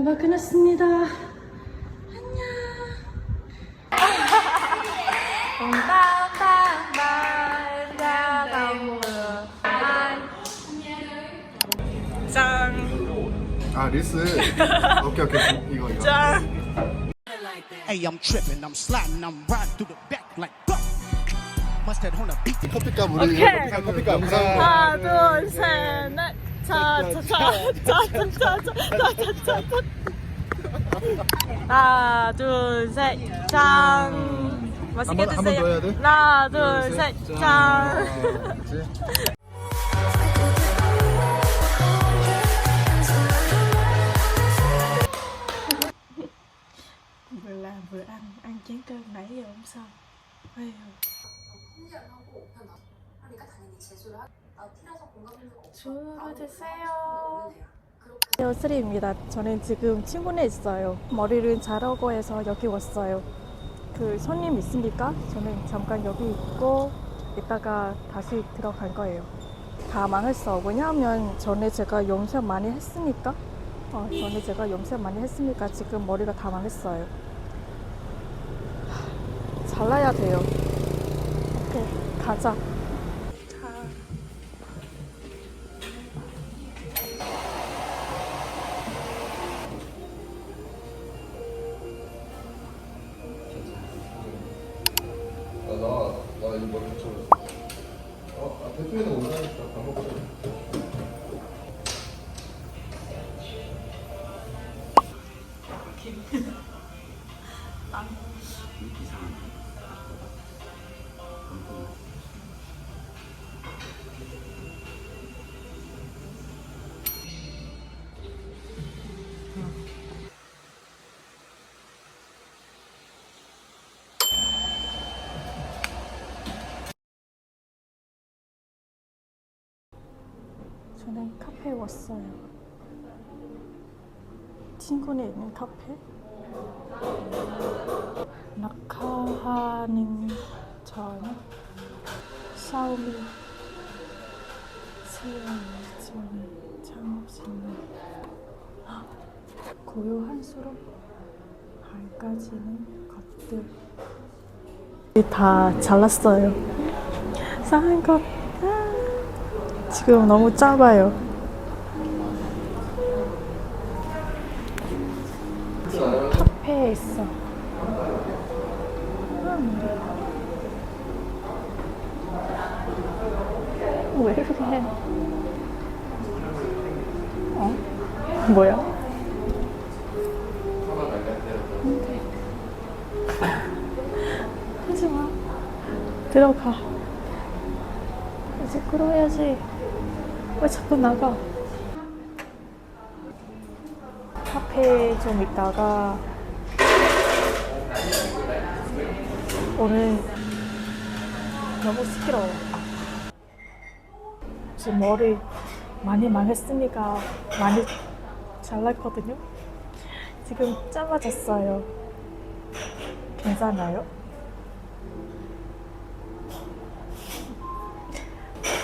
알바 끝났습니다. 아 리스 오케이 오케이 이거 이거 Hey, I'm tripping, I'm sliding, I'm riding through the back like fuck. Mustard on the beat. 커피값 우리 오케이. 커피값 하나, 둘, 셋, 넷. 자, 자, 자, 자, 자, 자, 자, 자, 자, 자. 하나, 둘, 셋, 짠. 맛있게 한 번- 한번 드세요. 더 해야 돼? 하나, 둘, 셋, 짠. vừa làm vừa ăn ăn chén cơm nãy giờ không xong Ây dồi. 신기하고 그냥 하니까 당연히 재수를 하. 됐어요. 그렇게 여슬이입니다. 저는 지금 친구네 있어요. 머리를 자르고 해서 여기 왔어요. 그 손님 있으니까 저는 잠깐 여기 있고 이따가 다시 들어갈 거예요. 다 망했어. 왜냐하면 전에 제가 염색 많이 했으니까 어, 전에 제가 염색 많이 했으니까 지금 머리가 다 망했어요. 하, 잘라야 돼요. 오케이, 가자. 카페에 왔어요. 친구네 있는 카페. 낙하하는 전 샤오미 세일즈원 창업식물 고요한 수로 밝아지는 것들 다 잘랐어요. 상한 것 아, 지금 너무 짧아요. 카페에 있어. 음. 왜 해? 어? 뭐야? 하지 마. 들어가. 이제 끌어야지. 왜 자꾸 나가? 카페에 좀 있다가 오늘 너무 시끄러워. 지금 머리 많이 망했으니까 많이 잘랐거든요. 지금 짧아졌어요. 괜찮아요?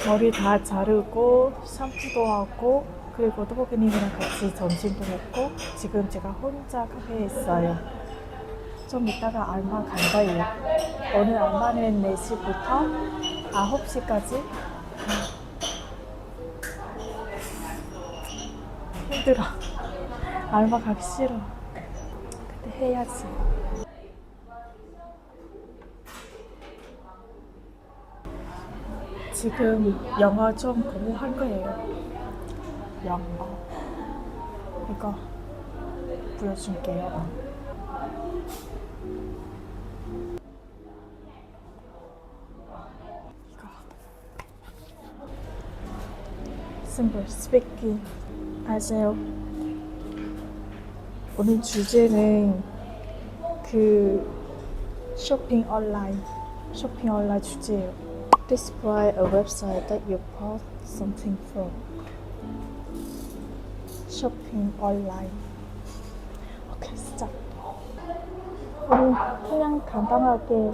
머리 다 자르고 샴푸도 하고 그리고 토보기님이랑 같이 점심도 먹고 지금 제가 혼자 카페에 있어요. 좀 이따가 알바 갈 거예요. 오늘 알바는 4시부터 9시까지. 힘들어. 알바 가기 싫어. 근데 해야지. 지금 영어 좀 공부할 거예요. 영어. 이거 보여줄게요. 이거. simple speaking 아세요? 오늘 주제는 그 쇼핑 온라인 쇼핑 온라인 주제예요. Describe a website that you bought something from. 쇼핑 온라인. 오케이, 시작. 오늘 그냥 간단하게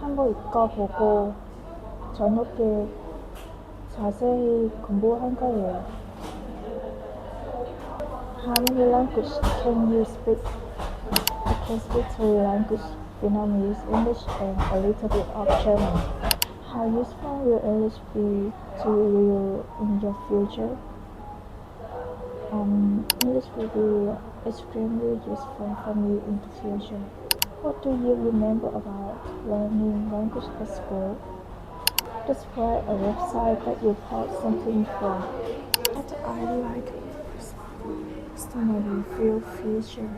한번 읽어보고 저녁에 자세히 공부한 거예요. How many language can you speak? I can speak three languages, Vietnamese, English, and a little bit of German. How useful will English be to you in your future? English will be extremely useful for me in the future. What do you remember about learning language at school? Describe a website that you bought something from. What I like customer review feature,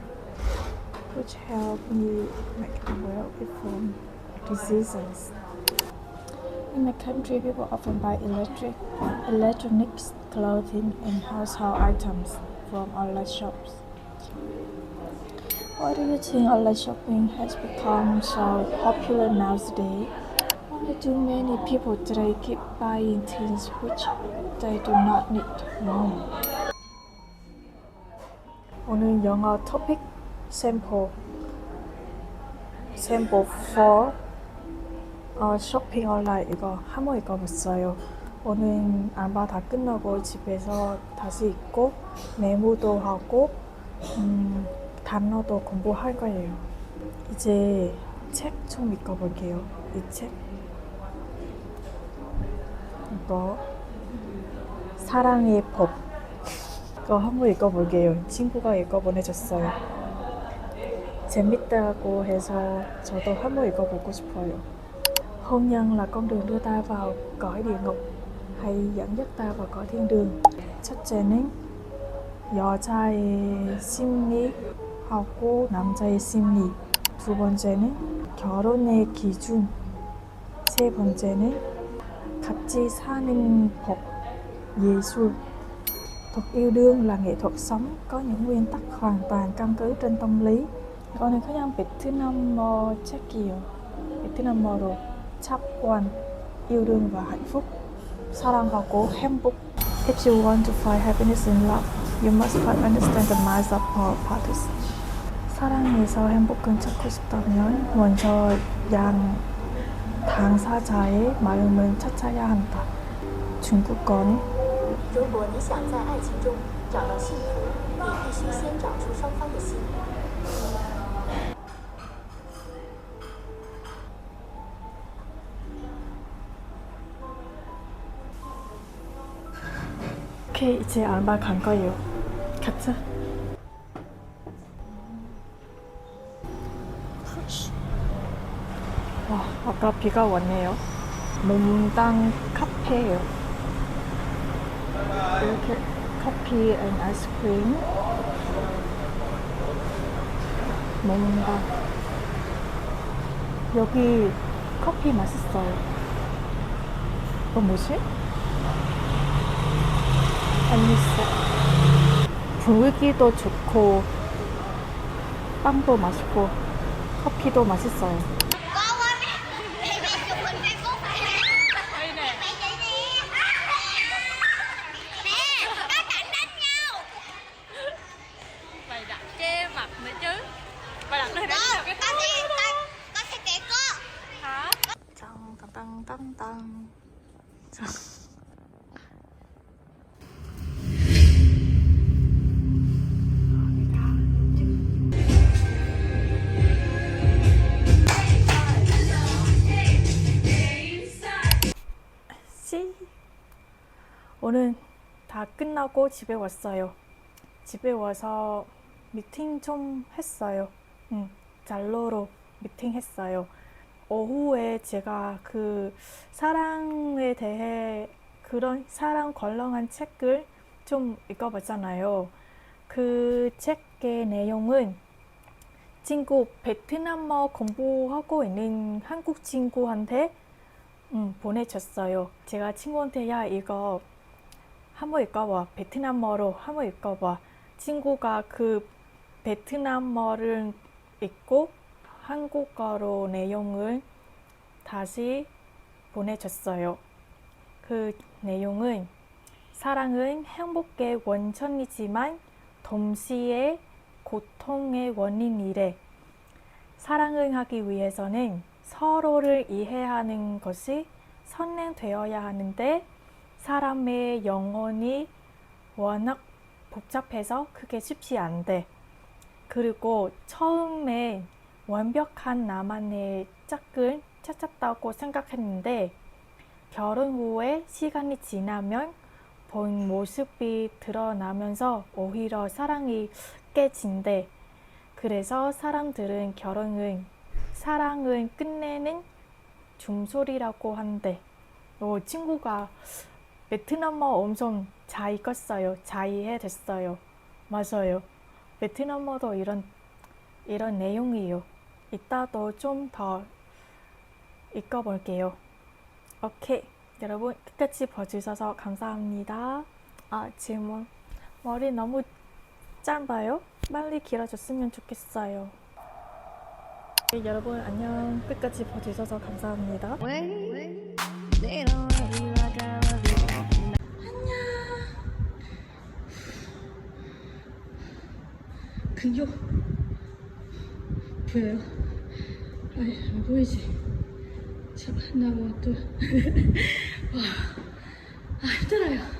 which help me make well-informed decisions. In my country, people often buy electric, electronics, clothing, and household items from online shops. Why do you think online shopping has become so popular nowadays? Why do many people today keep buying things which they do not need more? 오늘 영어 토픽 샘플 샘플 4 어, 쇼핑 온라인 이거 한번 읽어봤어요. 오늘 알바 다 끝나고 집에서 다시 읽고 메모도 하고 음, 단어도 공부할 거예요. 이제 책 좀 읽어볼게요. 이 책. 이거 사랑의 법. 이거 한번 읽어볼게요. 친구가 읽어 보내줬어요. 재밌다고 해서 저도 한번 읽어보고 싶어요. Hôn nhân là con hay dẫn dắt ta vào cõi thiên đường. 첫째는 여자의 심리하고 남자의 심리. 두 번째는 결혼의 기준. 세 번째는 같이 사는 법, 예술. Thuật yêu đương là nghệ thuật sống có những nguyên tắc hoàn toàn căn cứ trên tâm lý. 이거는 그냥 베트남어 책이에요. 베트남어로 찹원 yêu đương và hạnh phúc 사랑하고 행복 If you want to find happiness in love, you must first understand the minds of all parties. 사랑에서 행복을 찾고 싶다면 먼저 양 당사자의 마음을 찾아야 한다. 중국어는 如果你想在爱情中找到幸福，你必须先找出双方的心。 오케이 이제 알바 간 거예요. 가자. 와 아까 비가 왔네요. 몽당 카페예요. 이렇게 커피 앤 아이스크림. 몽당. 여기 커피 맛있어요. 이거 뭐지? 재밌어. 분위기도 좋고 빵도 맛있고 커피도 맛있어요. 오늘 다 끝나고 집에 왔어요. 집에 와서 미팅 좀 했어요. 응, 잘로로 미팅 했어요. 오후에 제가 그 사랑에 대해 그런 사랑 관련한 책을 좀 읽어봤잖아요. 그 책의 내용은 친구 베트남어 공부하고 있는 한국 친구한테 음, 보내줬어요. 제가 친구한테 야 이거 한번 읽어봐. 베트남어로 한번 읽어봐. 친구가 그 베트남어를 읽고 한국어로 내용을 다시 보내줬어요. 그 내용은 사랑은 행복의 원천이지만 동시에 고통의 원인이래. 사랑을 하기 위해서는 서로를 이해하는 것이 선행되어야 하는데 사람의 영혼이 워낙 복잡해서 그게 쉽지 않대. 그리고 처음에 완벽한 나만의 짝을 찾았다고 생각했는데 결혼 후에 시간이 지나면 본 모습이 드러나면서 오히려 사랑이 깨진대. 그래서 사람들은 결혼은 사랑을 끝내는 중소리라고 한대. 어, 친구가 베트남어 엄청 잘 읽었어요. 잘 이해됐어요. 맞아요. 베트남어도 이런 이런 내용이에요. 이따도 좀 더 읽어볼게요. 오케이. 여러분 끝까지 봐주셔서 감사합니다. 아 질문. 머리 너무 짧아요? 빨리 길어졌으면 좋겠어요. 네, 여러분 안녕. 끝까지 봐주셔서 감사합니다. 근육 보여요? 아니 안 보이지? 참 나고 또 와, 아 힘들어요.